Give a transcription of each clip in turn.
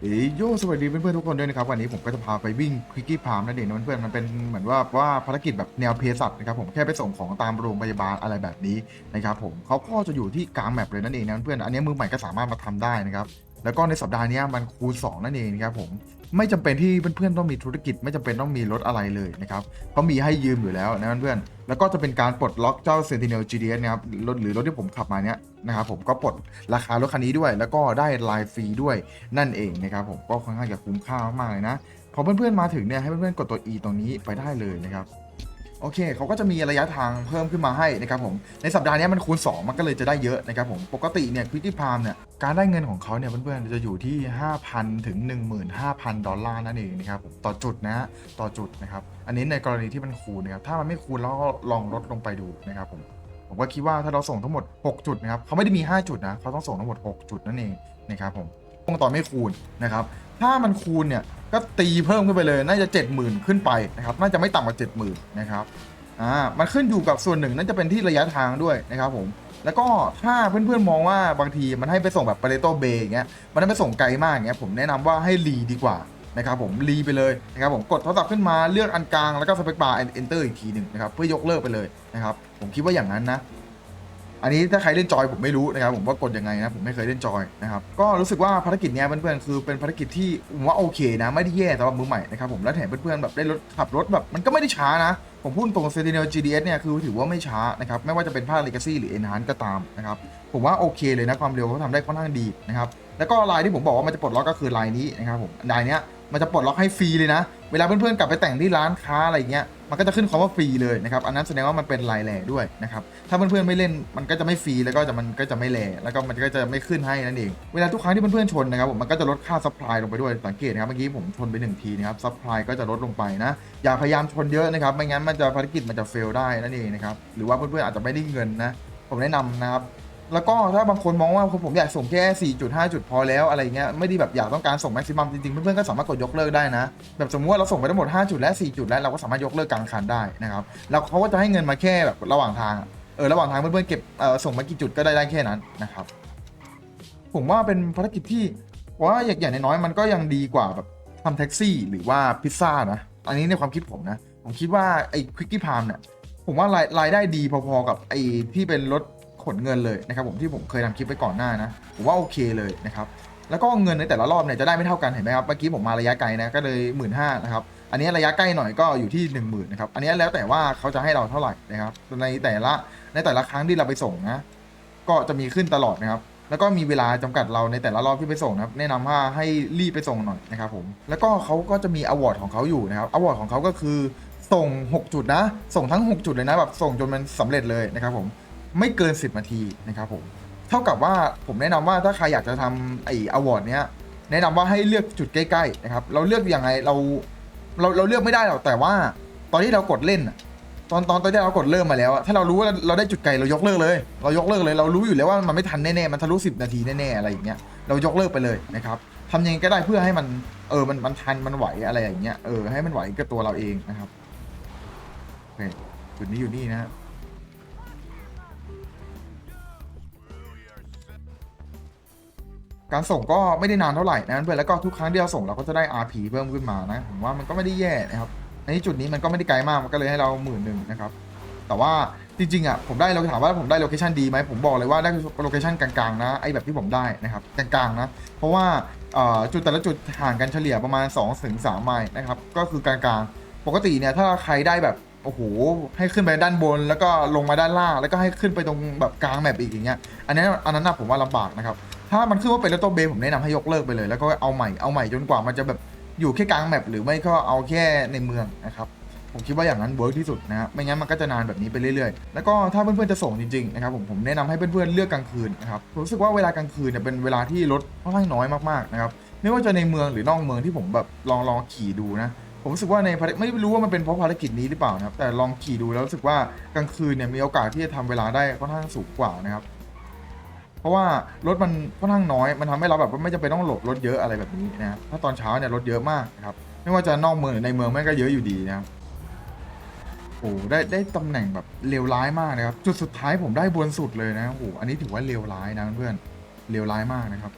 เอ้ยโยสวัสดีเพื่อนๆทุกคนด้วยนะครับวันนี้ผมก็จะพาไปวิ่งควิกกี้พามนั่นเองนะเพื่อนๆมันเป็นเหมือนว่าว่าภารกิจแบบแนวเพสัตนะครับผมแค่ไปส่งของตามโรงพยาบาลอะไรแบบนี้นะครับผมเขาก็จะอยู่ที่กลางแมปเลยนั่นเองนะเพื่อนๆอันนี้มือใหม่ก็สามารถมาทำได้นะครับ แล้วก็ในสัปดาห์นี้มันคูณ2นั่นเองนะครับผมไม่จำเป็นที่เพื่อนๆต้องมีธุรกิจ ไม่จำเป็นต้องมีรถอะไรเลยนะครับเขามีให้ยืมอยู่แล้วนะเพื่อนๆแล้วก็จะเป็นการปลดล็อกเจ้า Sentinel GDS นะครับรถหรือรถที่ผมขับมาเนี้ยนะครับผมก็ปลดราคารถคันนี้ด้วย แล้วก็ได้ไลน์ฟรีด้วยนั่นเองนะครับผมก็ค่อนข้างจะคุ้มค่ามากๆเลยนะพอเพื่อนๆมาถึงเนี่ยให้เพื่อนๆกดตัว E ตรงนี้ไปได้เลยนะครับ โอเคเขาก็จะมีระยะทางเพิ่มขึ้นมาให้นะครับผม ในสัปดาห์นี้มันคูณ 2 มันก็เลยจะได้เยอะนะครับผม ปกติเนี่ยควิกกี้พามเนี่ยการได้เงินของเขาเนี่ยเพื่อนๆจะอยู่ที่ 5,000 ถึง 15,000 ดอลลาร์นั่นเองนะครับผมต่อจุดนะต่อจุดนะครับ อันนี้ในกรณีที่มันคูณนะครับ ถ้ามันไม่คูณเราก็ลองลดลงไปดูนะครับผมผมก็คิดว่าถ้าเราส่งทั้งหมด 6 จุดนะครับเขาไม่ได้มี 5 จุดนะเขาต้องส่งทั้งหมด 6 จุดนั่นเองนะครับผม ตรงต่อไม่คูณนะครับ ถ้ามันคูณเนี่ยก็ตีเพิ่มขึ้นไปเลย น่าจะ 70,000 ขึ้นไปนะครับ น่าจะไม่ต่ำกว่า 70,000 นะครับ อ่า มันขึ้นอยู่กับส่วนหนึ่งนั่นจะเป็นที่ระยะทางด้วยนะครับผม แล้วก็ถ้าเพื่อนๆมองว่าบางทีมันให้ไปส่งแบบปาเรโตเบย์อย่างเงี้ย มันให้ไปส่งไกลมากอย่างเงี้ย ผมแนะนำว่าให้รีดีกว่านะครับผมรีไปเลยนะครับผมกดโทรศัพท์ขึ้นมาเลือกอันกลางแล้วก็สเปคบาร์ enter อีกทีหนึ่งนะครับเพื่อยกเลิกไปเลยนะครับผมคิดว่าอย่างนั้นนะ อันนี้ถ้าใครเล่นจอยผมไม่รู้นะครับผมว่ากดยังไงนะผมไม่เคยเล่นจอยนะครับก็รู้สึกว่าภารกิจเนี้ยเพื่อนๆคือเป็นภารกิจที่ผมว่าโอเคนะไม่ได้แย่สำหรับมือใหม่นะครับผมและแถมเพื่อนๆแบบได้รถขับรถแบบมันก็ไม่ได้ช้านะผมพูดตรง Sentinel GDS เนี่ยคือถือว่าไม่ช้านะครับไม่ว่าจะเป็นภาค Legacy หรือ Enhance ก็ตามนะครับผมว่าโอเคเลยนะความเร็วเขาทำได้ค่อนข้างดีนะครับแล้วก็ลายที่ผมบอกว่ามันจะปลดล็อกก็คือลายนี้นะครับผมลายเนี้ยมันจะปลดล็อกให้ฟรีเลยนะ เวลาเพื่อนๆกลับไปแต่งที่ร้านค้าอะไรเงี้ย มันก็จะขึ้นคำว่าฟรีเลยนะครับ อันนั้นแสดงว่ามันเป็นลายแหล่ด้วยนะครับ ถ้าเพื่อนๆไม่เล่นมันก็จะไม่ฟรีแล้วก็จะมันก็จะไม่แหล่แล้วก็มันก็จะไม่ขึ้นให้นั่นเอง เวลาทุกครั้งที่เพื่อนๆชนนะครับมันก็จะลดค่าซัพพลายลงไปด้วย สังเกตนะครับเมื่อกี้ผมชนไปหนึ่งทีนะครับซัพพลายก็จะลดลงไปนะ อย่าพยายามชนเยอะนะครับ ไม่งั้นมันจะภารกิจมันจะเฟลได้นั่นเองนะครับ หรือว่าเพื่อนๆอาจจะไม่ได้เงินนะ ผมแนะนำนะครับ แล้วก็ถ้าบางคนมองว่าผมอยากส่งแค่ 4.5 จุดพอแล้วอะไรเงี้ยไม่ได้แบบอยากต้องการส่งแม็กซิมัมจริงๆ เพื่อนๆก็สามารถกดยกเลิกได้นะ แบบสมมติว่าเราส่งไปทั้งหมด 5 จุดและ 4 จุดแล้วเราก็สามารถยกเลิกกลางคันได้นะครับแล้วเขาก็จะให้เงินมาแค่แบบระหว่างทางเออระหว่างทางเพื่อนๆเก็บเออส่งมากี่จุดก็ได้ได้แค่นั้นนะครับผมว่าเป็นภารกิจที่ว่าอย่างน้อยๆมันก็ยังดีกว่าแบบทำแท็กซี่หรือว่าพิซซ่านะอันนี้ในความคิดผมนะผมคิดว่าไอ้ควิกกี้พามเนี่ยผมว่ารายรายได้ดีพอๆกับไอ้ที่เป็นรถ ขนเงินเลยนะครับผมที่ผมเคยทำคลิปไปก่อนหน้านะผมว่าโอเคเลยนะครับแล้วก็เงินในแต่ละรอบเนี่ยจะได้ไม่เท่ากันเห็นไหมครับเมื่อกี้ผมมาระยะไกลนะก็เลยหมื่นห้านะครับอันนี้ระยะใกล้หน่อยก็อยู่ที่ 1 0,000นะครับอันนี้แล้วแต่ว่าเขาจะให้เราเท่าไหร่นะครับในแต่ละในแต่ละครั้งที่เราไปส่งนะ ก็จะมีขึ้นตลอดนะครับแล้วก็มีเวลาจำกัดเราในแต่ละรอบที่ไปส่งนะครับ แนะนำว่าให้รีบไปส่งหน่อยนะครับผม แล้วก็เขาก็จะมีอวอร์ดของเขาอยู่นะครับอวอร์ดของเขาก็คือส่ง 6 จุดนะ ส่งทั้ง 6 จุดเลยนะแบบส่งจนมันสำเร็จเลยนะครับผม ไม่เกิน 10 นาทีนะครับผมเท่ากับว่าผมแนะนำว่าถ้าใครอยากจะทำไอ้อวอร์ดเนี้ยแนะนำว่าให้เลือกจุดใกล้ๆนะครับเราเลือกยังไงเราเราเราเลือกไม่ได้หรอกแต่ว่า ตอนที่เรากดเล่นตอนตอนตอนที่เรากดเริ่มมาแล้วอะถ้าเรารู้ว่าเราได้จุดไกลเรายกเลิกเลย เรายกเลิกเลย เรารู้อยู่แล้วว่ามันไม่ทันแน่ๆมันทะลุสินาทีแน่ๆอะไรอย่างเงี้ยเรายกเลิกไปเลยนะครับทำยังไงก็ได้เพื่อให้มันเออมันมันทันมันไหวอะไรอย่างเงี้ยเออให้มันไหวกับตัวเราเองนะครับโอเคจุดนี้อยู่นี่นะฮะ การส่งก็ไม่ได้นานเท่าไหร่นะเพื่อนแล้วก็ทุกครั้งที่เราส่งเราก็จะได้ RP เพิ่มขึ้นมานะผมว่ามันก็ไม่ได้แย่นะครับในจุดนี้มันก็ไม่ได้ไกลมากมันก็เลยให้เราหมื่นหนึ่งนะครับแต่ว่าจริงๆอะผมได้เราถามว่าผมได้โลเคชันดีไหมผมบอกเลยว่าได้โลเคชันกลางๆนะไอแบบที่ผมได้นะครับกลางๆนะเพราะว่าจุดแต่ละจุดห่างกันเฉลี่ยประมาณ2ถึง3ไมล์นะครับก็คือกลางๆ ปกติเนี่ยถ้าใครได้แบบโอ้โหให้ขึ้นไปด้านบน แล้วก็ลงมาด้านล่างแล้วก็ให้ขึ้นไปตรงแบบกลางแมปอีกอย่างเงี้ยอันนั้อันนั้นนะผมว่าลำบากนะครับ ถ้ามันขึ้นว่าเป็นเลโตเบผมแนะนำให้ยกเลิกไปเลย แล้วก็เอาใหม่เอาใหม่จนกว่ามันจะแบบอยู่แค่กลางแมปหรือไม่ก็เอาแค่ในเมืองนะครับผมคิดว่าอย่างนั้นเวิร์กที่สุดนะครับไม่งั้นมันก็จะนานแบบนี้ไปเรื่อยๆ แล้วก็ถ้าเพื่อนๆจะส่งจริงๆนะครับผมผมแนะนำให้เพื่อนๆเลือกกลางคืนนะครับผมรู้สึกว่าเวลากลางคืนเนี่ยเป็นเวลาที่รถค่อนข้างน้อยมากๆนะครับไม่ว่าจะในเมืองหรือนอกเมืองที่ผมแบบลองลองขี่ดูนะผมรู้สึกว่าในภารไม่รู้ว่ามันเป็นเพราะภารกิจนี้หรือเปล่านะครับแต่ลองขี่ดูแล้วรู้สึกว่ากลางคืนเนี่ยมีโอกาสที่จะทำเวลาได้ค่อนข้างสูงกว่านะครับ ราะว่ารถมันค่อนข้างน้อย มันทำให้เราแบบไม่จำเป็นต้องหลบรถเยอะอะไรแบบนี้นะครับถ้าตอนเช้าเนี่ยรถเยอะมากนะครับไม่ว่าจะนอกเมืองหรือในเมืองแม่งก็เยอะอยู่ดีนะครับโอ้โหได้ได้ตำแหน่งแบบเลวร้ายมากนะครับ จุดสุดท้ายผมได้บนสุดเลยนะโอ้โหอันนี้ถือว่าเลวร้ายนะเพื่อนเลวร้ายมากนะครับ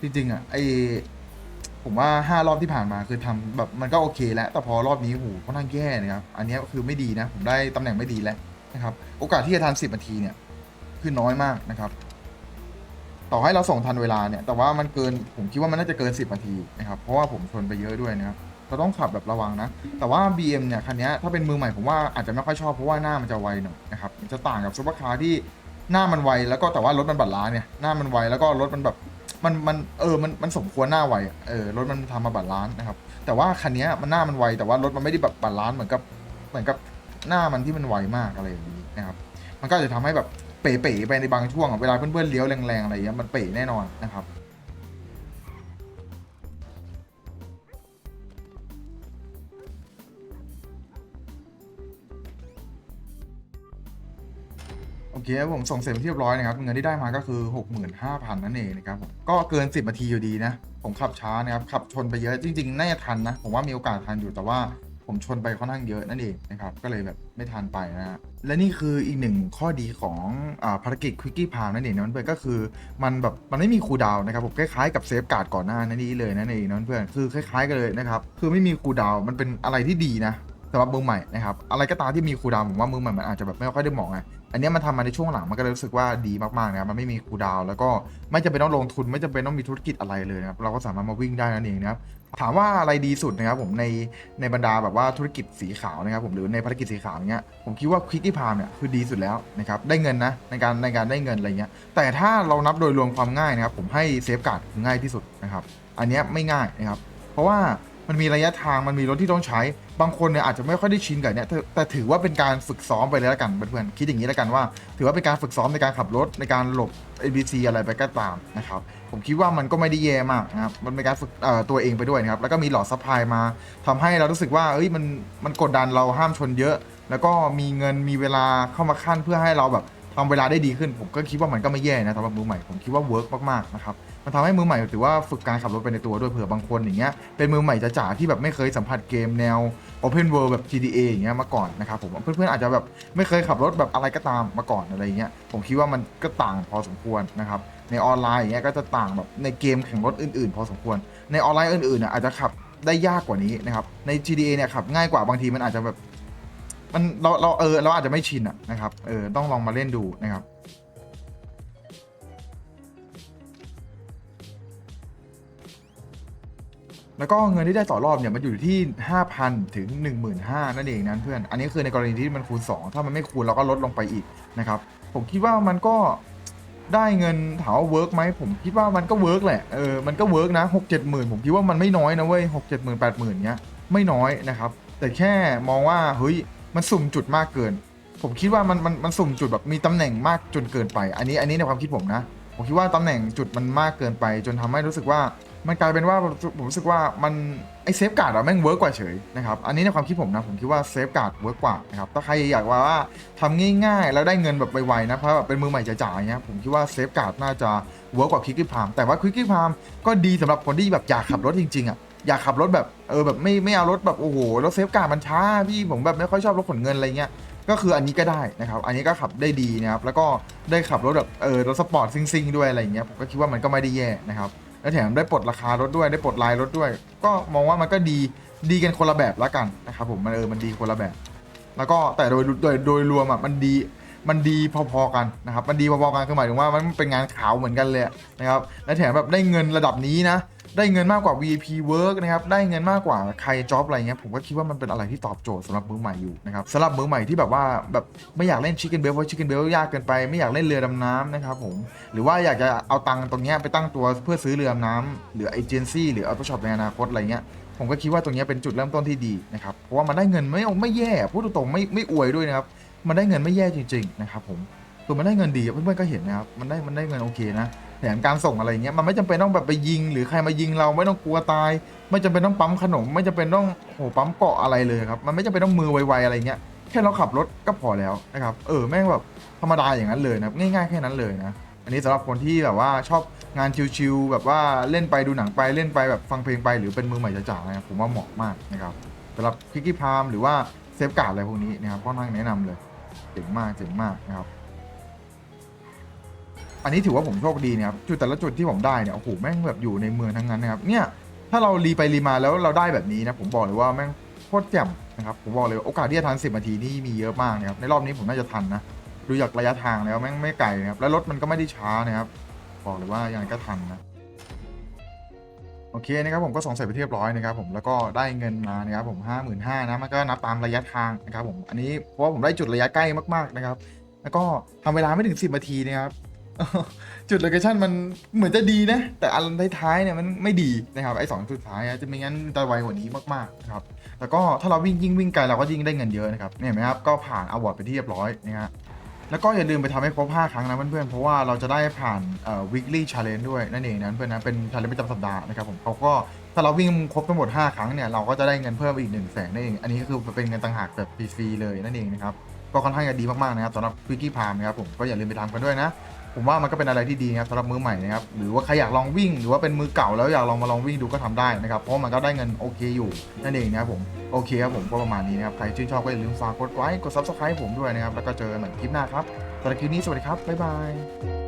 จริงๆอะไอผมว่าห้ารอบที่ผ่านมาคือทำแบบมันก็โอเค แล้ว แต่พอรอบนี้โหค่อนข้างแย่นะครับ อันนี้คือไม่ดีนะ ผมได้ตำแหน่งไม่ดีแล้วนะครับ โอกาสที่จะทันสิบนาทีเนี่ย คือน้อยมากนะครับ ต่อให้เราส่งทันเวลาเนี่ย แต่ว่ามันเกิน ผมคิดว่ามันน่าจะเกินสิบนาทีนะครับ เพราะว่าผมชนไปเยอะด้วยนะครับ เราต้องขับแบบระวังนะ แต่ว่า BM เนี่ยคันนี้ถ้าเป็นมือใหม่ผมว่าอาจจะไม่ค่อยชอบเพราะว่าหน้ามันจะไวหน่อยนะครับ จะต่างกับซุปเปอร์คาร์ที่หน้ามันไวแล้วก็แต่ว่ารถมันบัดล้านเนี่ย หน้ามันไวแล้วก็รถมันแบบมันมันเออมันมันสมควรหน้าไวเออรถมันทำมาบัดล้านนะครับ แต่ว่าคันนี้มันหน้ามันไวแต่ว่ารถมันไม่ได้แบบบัดล้านเหมือนกับเหมือนกับหน้ามันที่มันไวมากอะไรอย่างนี้นะครับ มันก็จะทำให้แบบ ป๋ๆไปในบางช่วงเวลาเพื่อนๆเลี้ยวแรงๆอะไรอย่างเงี้ยมันเป๋แน่นอนนะครับโอเคผมส่งเสร็จเป็นที่เรียบร้อยนะครับ เงินที่ได้มาก็คือ 65,000 นั่นเองนะครับผมก็เกิน 10นาทีอยู่ดีนะ ผมขับช้านะครับ ขับชนไปเยอะจริงๆ น่าจะทันนะ ผมว่ามีโอกาสทันอยู่แต่ว่า ผมชนไปค่อนข้างเยอะนั่นเองนะครับ ก็เลยแบบไม่ทันไปนะฮะ และนี่คืออีกหนึ่งข้อดีของอภารกิจควิกกี้พามนั่นเองนะเพื่อนก็คือมันแบบมันไม่มีคูดาวนะครับผมคล้ายๆกับเซฟการ์ดก่อนหน้านั่นนี้เลยนั่นเองนะเพื่อนคือคล้ายๆกันเลยนะครับ คือไม่มีคูดาวมันเป็นอะไรที่ดีนะสำหรับมือใหม่นะครับ อะไรก็ตามที่มีคูดาวผมว่ามือใหม่มันอาจจะแบบไม่ค่อยได้เหมาะไง อันนี้มันทำมาในช่วงหลังมันก็เลยรู้สึกว่าดีมากๆนะครับมันไม่มีคูดาวแล้วก็ไม่จำเป็นต้องลงทุนไม่จำเป็นต้องมีธุรกิจอะไรเลยนะครับเราก็สามารถมาวิ่งได้นั่นเองนะครับถามว่าอะไรดีสุดนะครับผมในในบรรดาแบบว่าธุรกิจสีขาวนะครับผมหรือในภารกิจสีขาวอย่างเงี้ยผมคิดว่าควิกกี้พามเนี่ยคือดีสุดแล้วนะครับได้เงินนะในการในการได้เงินอะไรเงี้ยแต่ถ้าเรานับโดยรวมความง่ายนะครับผมให้เซฟการ์ดคือง่ายที่สุดนะครับอันนี้ไม่ง่ายนะครับเพราะว่า มันมีระยะทางมันมีรถที่ต้องใช้ บางคนเนี่ยอาจจะไม่ค่อยได้ชินกับเนี่ยแต่แต่ถือว่าเป็นการฝึกซ้อมไปเลยล้วกันเพื่อนๆคิดอย่างนี้ล้วกันว่า ถือว่าเป็นการฝึกซ้อมในการขับรถในการหลบ ABC อะไรไปก็ตามนะครับผมคิดว่ามันก็ไม่ได้แย่มากนะครับมันเป็นการฝึกตัวเองไปด้วยนะครับแล้วก็มีหลอดซัพพลายมาทำให้เรารู้สึกว่าเอ้ยมันมันกดดันเราห้ามชนเยอะ แล้วก็มีเงินมีเวลาเข้ามาขั้นเพื่อให้เราแบบทำเวลาได้ดีขึ้น ผมก็คิดว่ามันก็ไม่แย่นะสำหรับมือใหม่ผมคิดว่าเวิร์กมากๆนะครับ มันทำให้มือใหม่ถือว่าฝึกการขับรถไปในตัวด้วยเผื่อบางคนอย่างเงี้ยเป็นมือใหม่จ๋าๆที่แบบไม่เคยสัมผัสเกมแนว Open World แบบ GTA อย่างเงี้ยมาก่อนนะครับผมเพื่อนๆอาจจะแบบไม่เคยขับรถแบบอะไรก็ตามมาก่อนอะไรเงี้ยผมคิดว่ามันก็ต่างพอสมควรนะครับในออนไลน์อย่างเงี้ยก็จะต่างแบบในเกมแข่งรถอื่นๆ พอสมควร ในออนไลน์อื่นๆน่ะอาจจะขับได้ยากกว่านี้นะครับใน GTA เนี่ยขับง่ายกว่าบางทีมันอาจจะแบบมันเราเราเออเราอาจจะไม่ชินอะนะครับเออต้องลองมาเล่นดูนะครับ แล้วก็เงินที่ได้ต่อรอบเนี่ยมันอยู่ที่ 5,000 ถึง 15,000 นั่นเองนะเพื่อน อันนี้คือในกรณีที่มันคูณ 2 ถ้ามันไม่คูณเราก็ลดลงไปอีกนะครับ ผมคิดว่ามันก็ได้เงินถามว่าเวิร์กไหมผมคิดว่ามันก็เวิร์กแหละ เออ มันก็เวิร์กนะ6 7หมื่นผมคิดว่ามันไม่น้อยนะเว้ย6 7หมื่น8หมื่นเนี้ยไม่น้อยนะครับ แต่แค่มองว่าเฮ้ยมันสุ่มจุดมากเกิน ผมคิดว่ามันมันมันสุ่มจุดแบบมีตำแหน่งมากจนเกินไป อันนี้อันนี้ในความคิดผมนะ ผมคิดว่าตำแหน่งจุดมันมากเกินไป จนทำให้รู้สึกว่า มันกลายเป็นว่าผมรู้สึกว่ามันไอเซฟการ์ดอะแม่งเวิร์กกว่าเฉยนะครับอันนี้ในความคิดผมนะผมคิดว่าเซฟการ์ดเวิร์กกว่านะครับถ้าใครอยากว่าว่าทำง่ายๆ แล้วได้เงินแบบไวๆนะเพราะแบบเป็นมือใหม่จ๋าๆเงี้ยผมคิดว่าเซฟการ์ดน่าจะเวิร์กกว่าควิกกี้พามแต่ว่าควิกกี้พามก็ดีสำหรับคนที่แบบอยากขับรถจริงๆอะอยากขับรถแบบเออแบบไม่ไม่เอารถแบบโอ้โหรถเซฟการ์ดมันช้าพี่ผมแบบไม่ค่อยชอบรถขนเงินอะไรเงี้ยก็คืออันนี้ก็ได้นะครับ อันนี้ก็ขับได้ดีนะครับ แล้วก็ได้ขับรถแบบเออรถสปอร์ตซิ่งๆด้วยอะไรเงี้ย ผมก็คิดว่ามันก็ไม่ได้แย่นะครับ แล้วแถมได้ปลดราคารถด้วยได้ปลดลายรถด้วย ก็มองว่ามันก็ดีดีกันคนละแบบละกันนะครับผมมันเออมันดีคนละแบบ แล้วก็แต่โดยโดยโดยรวมอะมันดี มันดีพอๆกันนะครับ มันดีพอๆกันคือหมายถึงว่ามันเป็นงานขาวเหมือนกันเลยนะครับ และแถมแบบได้เงินระดับนี้นะ ได้เงินมากกว่า VIP work นะครับ ได้เงินมากกว่าใครจ็อบอะไรเงี้ย ผมก็คิดว่ามันเป็นอะไรที่ตอบโจทย์สำหรับมือใหม่อยู่นะครับสำหรับมือใหม่ที่แบบว่าแบบไม่อยากเล่นชิคเก้นเบลเพราะชิคเก้นเบลยากเกินไป ไม่อยากเล่นเรือดำน้ำนะครับผม หรือว่าอยากจะเอาตังค์ตรงเนี้ยไปตั้งตัวเพื่อซื้อเรือดำน้ำหรือเอเจนซี่หรืออัลตช็อปในอนาคตอะไรเงี้ยผมก็คิดว่าตรงเนี้ยเป็นจุดเริ่มต้นที่ดีนะครับ เพราะว่ามันได้เงินไม่ไม่แย่ พูดตรงๆไม่ไม่อวยด้วยนะครับ มันได้เงินไม่แย่จริงๆนะครับผมคือมันได้เงินดีเพื่อนๆก็เห็นนะครับมันได้มันได้เงินโอเคนะแถมการส่งอะไรเงี้ยมันไม่จำเป็นต้องแบบไปยิง หรือใครมายิงเราไม่ต้องกลัวตาย ไม่จำเป็นต้องปั๊มขนม ไม่จำเป็นต้องโหปั๊มเกาะอะไรเลยครับมันไม่จำเป็นต้องมือไวๆอะไรเงี้ยแค่เราขับรถก็พอแล้วนะครับเออแม่งแบบธรรมดาอย่างนั้นเลยนะง่ายๆแค่นั้นเลยนะอันนี้สำหรับคนที่แบบว่าชอบงานชิวๆแบบว่าเล่นไปดูหนังไปเล่นไปแบบฟังเพลงไปหรือเป็นมือใหม่จ๋าๆนะครับผมว่าเหมาะมากนะครับสำหรับคิกกี้พามหรือว่าเซฟการ์ดอะไรพวกนี้นะครับค่อนข้างแนะนำเลย เจ๋งมากเจ๋งมากนะครับ อันนี้ถือว่าผมโชคดีนะครับจุดแต่ละจุดที่ผมได้เนี่ยโอ้โหแม่งแบบอยู่ในเมืองทั้งนั้นนะครับ เนี่ยถ้าเรารีไปรีมาแล้วเราได้แบบนี้นะผมบอกเลยว่าแม่งโคตรแจ่มนะครับผมบอกเลยโอกาสที่จะทัน10นาทีนี่มีเยอะมากนะครับในรอบนี้ผมน่าจะทันนะดูจากระยะทางแล้วแม่งไม่ไกลนะครับแล้วรถมันก็ไม่ได้ช้านะครับ บอกเลยว่ายังไงก็ทันนะ โอเคนะครับผมก็ส่งเสร็จไปเรียบร้อยนะครับผมแล้วก็ได้เงินมานะครับผมห้าหมื่นห้านะมันก็นับตามระยะทางนะครับผมอันนี้เพราะว่าผมได้จุดระยะใกล้มากๆนะครับ แล้วก็ทำเวลาไม่ถึง 10นาทีนะครับจุดโลเคชั่นมันเหมือนจะดีนะ แต่อันท้ายๆเนี่ยมันไม่ดีนะครับไอ้สองจุดท้ายจะไม่งั้นจะไวกว่านี้มากๆนะครับแล้วก็ถ้าเราวิ่งยิ่งวิ่งไกลเราก็ยิ่งได้เงินเยอะนะครับเนี่ยเห็นไหมครับก็ผ่านอวอร์ดไปที่เรียบร้อยนะฮะ แล้วก็อย่าลืมไปทำให้ครบ 5 ครั้งนะเพื่อนๆ เพราะว่าเราจะได้ผ่านเอ่อ weekly challenge ด้วยนั่นเองนะเพื่อนนะ เป็น challenge ประจำสัปดาห์นะครับผมเขาก็ถ้าเราวิ่งครบทั้งหมด 5 ครั้งเนี่ยเราก็จะได้เงินเพิ่มอีก1นึ่งแสนนั่นเอง อันนี้ก็คือเป็นเงินต่างหากแบบฟรีๆเลยนั่นเองนะครับ ก็ค่อนข้างจะดีมากๆนะครับสำหรับ quickie palm นะครับผม ก็อย่าลืมไปทำกันด้วยนะ ผมว่ามันก็เป็นอะไรที่ดีนะครับสำหรับมือใหม่นะครับหรือว่าใครอยากลองวิ่ง หรือว่าเป็นมือเก่าแล้วอยากลองมาลองวิ่งดูก็ทำได้นะครับเพราะมันก็ได้เงินโอเคอยู่นั่นเองนะครับผมโอเคครับผมก็ประมาณนี้นะครับใครชื่นชอบก็อย่าลืมฝากกดไลค์กด subscribe ผมด้วยนะครับแล้วก็เจอกันใหม่คลิปหน้าครับสำหรับคลิปนี้สวัสดีครับบ๊ายบาย